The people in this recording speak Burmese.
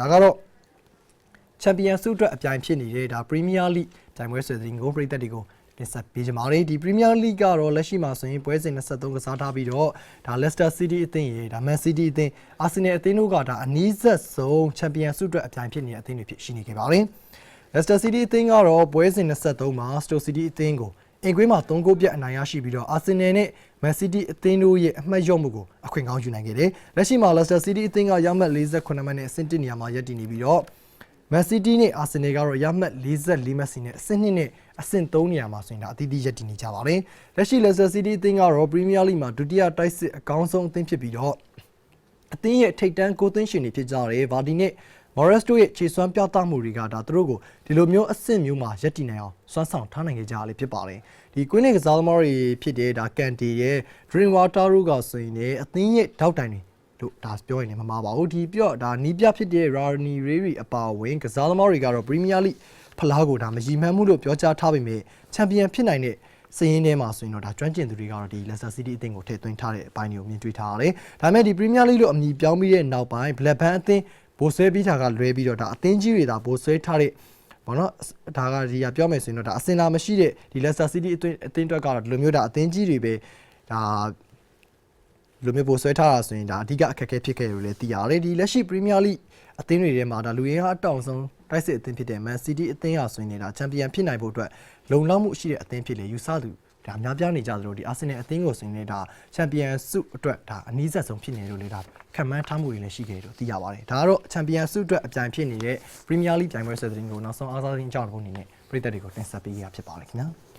ဒါကတော့ချန်ပီယံဆုအတွက်အပြိုင်ဖြစ်နေတဲ့ဒါပရီးမီးယားလိပြိုင်ပွဲဆွေသတင်းကိုပြည်သက်တွေကိုတင်ဆက်ပေးကြပါမယ်ဒီပရီးမီးယားလိကတော့လက်ရှိမှာဆိုရင်ပွဲစဉ်23ကစားထားပြီးတော့ဒါလက်စတာစီးတီးအသင်းရေဒါမန်စီးတီးအသင်းအာဆင်နယ်အသင်းတို့ကဒါအနီးဆက်ဆုံးချန်ပီယံဆုအတွက်အပြိုင်ဖြစ်နေတဲ့အသင်းတွေဖြစ်ရှိနေခဲ့ပါတယ်လက်စတာစီးတီးအသင်းကတော့ပွဲစဉ်23မှာစတိုစီးတီးအသင်းကို အင်ကွေးမှာ3ဂိုးပြတ်အနိုင်ရရှိပြီးတော့အာဆင်နယ်နဲ့မန်စီးတီးအသင်းတို့ရဲ့အမှတ်ရော့မှုကိုအခွင့်ကောင်းယူနိုင်ခဲ့တယ်လက်ရှိမှာလက်စတာစီးတီးအသင်းကရမှတ်48မှတ်နဲ့အဆင့်1နေရာမှာရပ်တည်နေပြီးတော့မန်စီးတီးနဲ့အာဆင်နယ်ကတော့ရမှတ်44မှတ်စီနဲ့အဆင့်2နဲ့အဆင့်3နေရာမှာဆိုရင်ဒါအသီးသီးရပ်တည်နေကြပါတယ်။လက်ရှိလက်စတာစီးတီးအသင်းကတော့ပရီးမီးယားလိမှာဒုတိယတိုက်စစ်အကောင်းဆုံးအသင်းဖြစ်ပြီးတော့အသင်းရဲ့ထိပ်တန်းကိုသွင်းရှင်တွေဖြစ်ကြတယ်။ဗာဒီနဲ့ မော်ရက်စ်တို့ရဲ့ခြေစွမ်းပြသမှုတွေကဒါသူတို့ကိုဒီလိုမျိုးအဆင့်မျိုးမှာရပ်တည်နိုင်အောင်စွမ်းဆောင်ထားနိုင်ကြကြရလေဖြစ်ပါတယ်။ဒီကွင်းနဲ့ကစားသမားတွေဖြစ်တဲ့ဒါကန်တီရဲ့ Dream Water တို့ကဆိုရင်လည်းအသင်းရဲ့ထောက်တိုင်တွေတို့ဒါပြောရင်လည်းမမှားပါဘူးဒီပြော့ဒါနီးပြဖြစ်တဲ့ Rani Riri အပါအဝင်ကစားသမားတွေကတော့ Premier League ဖလားကိုဒါမရီမှန်းမှုလို့ပြောကြားထားပေမဲ့ချန်ပီယံဖြစ်နိုင်တဲ့စည်ရင်းထဲမှာဆိုရင်တော့ဒါကျွမ်းကျင်သူတွေကတော့ဒီ Leicester City အသင်းကိုထည့်သွင်းထားတဲ့အပိုင်းတွေကိုမြင်တွေ့ထားရတယ်။ဒါပေမဲ့ဒီ Premier League လို့အမည်ပြောင်းပြီးတဲ့နောက်ပိုင်း Blackburn အသင်း ဘိုးဆွဲပြီးတာကလွဲပြီးတော့ဒါအသင်းကြီးတွေဒါဘိုးဆွဲထားတဲ့ဘောနော်ဒါကဒီကပြောမယ်ဆိုရင်တော့ဒါအစင်လာမရှိတဲ့ဒီ Leicester City အသင်းအသင်းအတွက်ကတော့ဒီလိုမျိုးဒါအသင်းကြီးတွေပဲဒါဒီလိုမျိုးပို့ဆွဲထားတာဆိုရင်ဒါအဓိကအခက်အခဲဖြစ်ခဲ့တယ်လို့လည်းသိရတယ်ဒီလက်ရှိ Premier League အသင်းတွေထဲမှာဒါလူရင်းအားအတောင်ဆုံးတိုက်စစ်အသင်းဖြစ်တဲ့ Man City အသင်းဟာဆိုရင်လည်းဒါချန်ပီယံဖြစ်နိုင်ဖို့အတွက်လုံလောက်မှုရှိတဲ့အသင်းဖြစ်လေယူဆသူ ဒါများပြားနေကြသလိုဒီ Arsenal အသင်းကိုဆိုရင်လည်းဒါချန်ပီယံဆုအတွက်ဒါအနည်းဆက်ဆုံးဖြစ်နေလို့လေဒါခံမှန်းထားမှုတွေလည်းရှိခဲ့တယ်လို့သိရပါတယ်ဒါကတော့ချန်ပီယံဆုအတွက်အပြိုင်ဖြစ်နေတဲ့ Premier League ပြိုင်ပွဲဆက်သတင်းကိုနောက်ဆုံးအားစားခြင်းအကြောင်းတစ်ခုအနေနဲ့ပြည်သက်တွေကိုတင်ဆက်ပေးရဖြစ်ပါတယ်ခင်ဗျာ